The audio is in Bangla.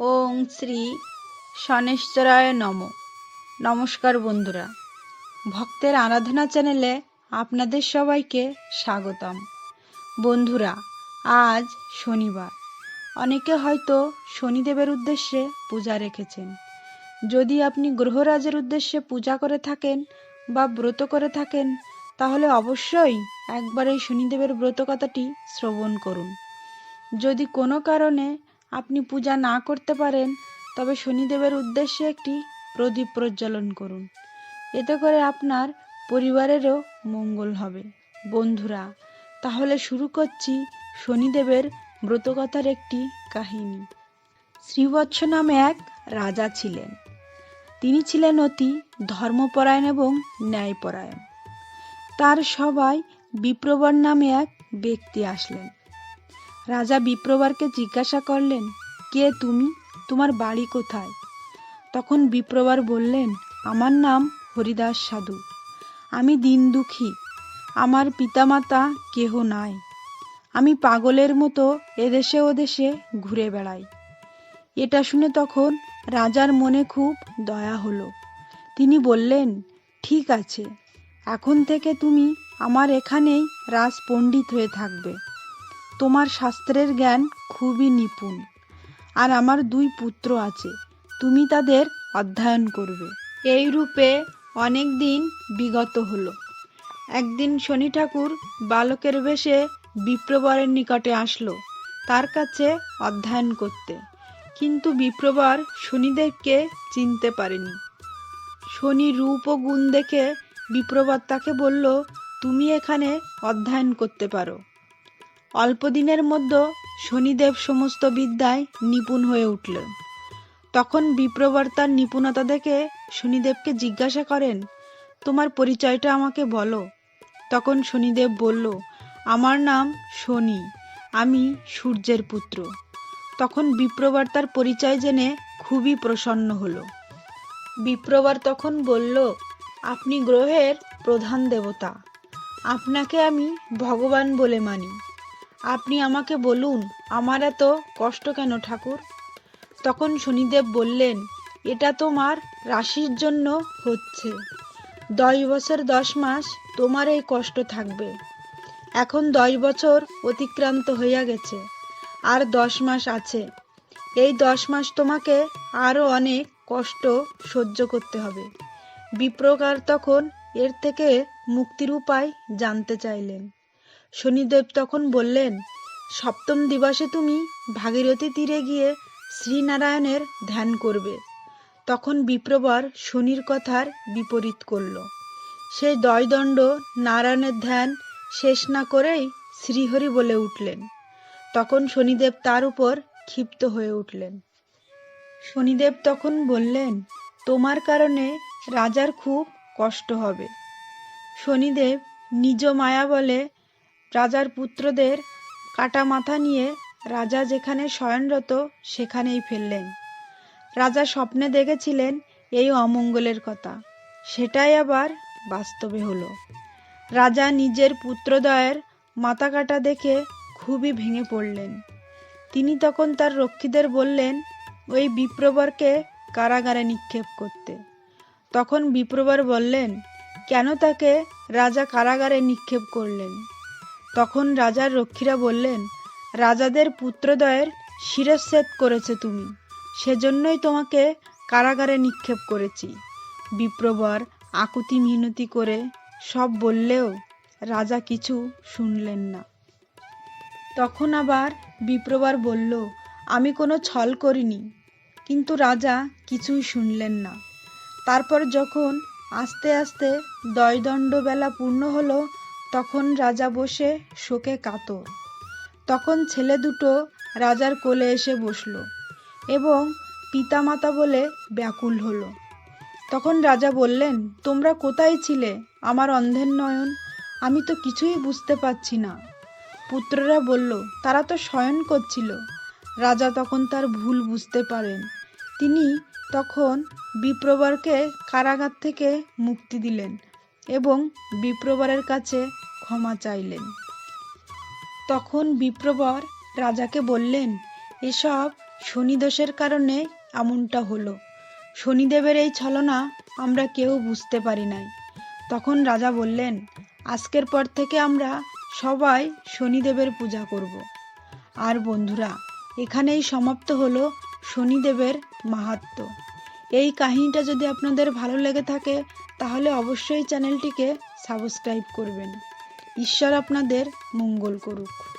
ওং শ্রী শনেশ্বরায় নম। নমস্কার বন্ধুরা, ভক্তের আরাধনা চ্যানেলে আপনাদের সবাইকে স্বাগতম। বন্ধুরা, আজ শনিবার। অনেকে হয়তো শনিদেবের উদ্দেশ্যে পূজা রেখেছেন। যদি আপনি গ্রহরাজের উদ্দেশ্যে পূজা করে থাকেন বা ব্রত করে থাকেন, তাহলে অবশ্যই একবার এই শনিদেবের ব্রত কথাটি শ্রবণ করুন। যদি কোনো কারণে আপনি পূজা না করতে পারেন, তবে শনিদেবের উদ্দেশ্যে একটি প্রদীপ প্রজ্বলন করুন। এতে করে আপনার পরিবারেরও মঙ্গল হবে। বন্ধুরা, তাহলে শুরু করছি শনিদেবের ব্রতকথার একটি কাহিনী। শ্রীবৎস নামে এক রাজা ছিলেন। তিনি ছিলেন অতি ধর্মপরায়ণ এবং ন্যায়পরায়ণ। তার সবাই বিপ্রবর নামে এক ব্যক্তি আসলেন। রাজা বিপ্রবারকে জিজ্ঞাসা করলেন, কে তুমি? তোমার বাড়ি কোথায়? তখন বিপ্রবার বললেন, আমার নাম হরিদাস সাধু। আমি দিন দুঃখী। আমার পিতামাতা কেহ নাই। আমি পাগলের মতো এদেশে ওদেশে ঘুরে বেড়াই। এটা শুনে তখন রাজার মনে খুব দয়া হলো। তিনি বললেন, ঠিক আছে। এখন থেকে তুমি আমার এখানেই রাজপণ্ডিত হয়ে থাকবে। তোমার শাস্ত্রের জ্ঞান খুবই নিপুণ। আর আমার দুই পুত্র আছে, তুমি তাদের অধ্যয়ন করবে। এই রূপে অনেক দিন বিগত হলো। একদিন শনি ঠাকুর বালকের বেশে বিপ্রবরের নিকটে আসলো, তার কাছে অধ্যয়ন করতে। কিন্তু বিপ্রবর শনিদেবকে চিনতে পারেনি। শনি রূপ ও গুণ দেখে বিপ্রবর তাকে বলল, তুমি এখানে অধ্যয়ন করতে পারো। অল্প দিনের মধ্যে শনিদেব সমস্ত বিদ্যায় নিপুণ হয়ে উঠলেন তখন বিপ্রবর তার নিপুণতা দেখে শনিদেবকে জিজ্ঞাসা করেন, তোমার পরিচয়টা আমাকে বলো? তখন শনিদেব বলল, আমার নাম শনি, আমি সূর্যের পুত্র। তখন বিপ্রবর তার পরিচয় জেনে খুবই প্রসন্ন হলো। বিপ্রবর তখন বলল, আপনি গ্রহের প্রধান দেবতা, আপনাকে আমি ভগবান বলে মানি। আপনি আমাকে বলুন, আমার এত কষ্ট কেন ঠাকুর? তখন শনিদেব বললেন, এটা তোমার রাশির জন্য হচ্ছে। দশ বছর দশ মাস তোমার এই কষ্ট থাকবে। এখন দশ বছর অতিক্রান্ত হইয়া গেছে, আর দশ মাস আছে। এই দশ মাস তোমাকে আরও অনেক কষ্ট সহ্য করতে হবে। বিপ্রকার তখন এর থেকে মুক্তির উপায় জানতে চাইলেন। শনিদেব তখন বললেন, সপ্তম দিবসে তুমি ভাগীরথী তীরে গিয়ে শ্রীনারায়ণের ধ্যান করবে। তখন বিপ্রবর শনির কথার বিপরীত করল। সেই দয়দণ্ড নারায়ণের ধ্যান শেষ না করেই শ্রীহরি বলে উঠলেন। তখন শনিদেব তার উপর ক্ষিপ্ত হয়ে উঠলেন। শনিদেব তখন বললেন, তোমার কারণে রাজার খুব কষ্ট হবে। শনিদেব নিজ মায়া বলে রাজার পুত্রদের কাটা মাথা নিয়ে রাজা যেখানে শয়নরত সেখানেই ফেললেন। রাজা স্বপ্নে দেখেছিলেন এই অমঙ্গলের কথা। সেটাই আবার বাস্তবে হলো। রাজা নিজের পুত্রদয়ের মাথা কাটা দেখে খুবই ভেঙে পড়লেন। তিনি তখন তার রক্ষীদের বললেন, ওই বিপ্রবরকে কারাগারে নিক্ষেপ করতে। তখন বিপ্রবর বললেন, কেন তাকে রাজা কারাগারে নিক্ষেপ করলেন? তখন রাজার রক্ষীরা বললেন, রাজাদের পুত্রদয়ের শিরচ্ছেদ করেছে তুমি। সেজন্যই তোমাকে কারাগারে নিক্ষেপ করেছি। বিপ্রবর আকুতি মিনতি করে সব বললেও রাজা কিছু শুনলেন না। তখন আবার বিপ্রবার বলল, আমি কোনো ছল করিনি। কিন্তু রাজা কিছুই শুনলেন না। তারপর যখন আস্তে আস্তে দয়দণ্ড বেলা পূর্ণ হলো তখন রাজা বসে শোকে কাতর তখন ছেলে দুটো রাজার কোলে এসে বসল এবং পিতামাতা বলে ব্যাকুল হলো। তখন রাজা বললেন, তোমরা কোথায় ছিলে? আমার অন্ধের নয়ন। আমি তো কিছুই বুঝতে পারছি না। পুত্ররা বলল, তারা তো শয়ন করছিল। রাজা তখন তার ভুল বুঝতে পারেন। তিনি তখন বিপ্রবরকে কারাগার থেকে মুক্তি দিলেন। এবং বিপ্রবরের কাছে ক্ষমা চাইলেন। তখন বিপ্রবর রাজাকে বললেন, এসব শনিদোষের কারণে এমনটা হলো। শনিদেবের এই ছলনা আমরা কেউ বুঝতে পারি নাই। তখন রাজা বললেন, আজকের পর থেকে আমরা সবাই শনিদেবের পূজা করব। আর বন্ধুরা, এখানেই সমাপ্ত হলো শনিদেবের মাহাত্ম্য। এই কাহিনীটা যদি আপনাদের ভালো লেগে থাকে তাহলে অবশ্যই চ্যানেলটিকে সাবস্ক্রাইব করবেন। ঈশ্বর আপনাদের মঙ্গল করুক।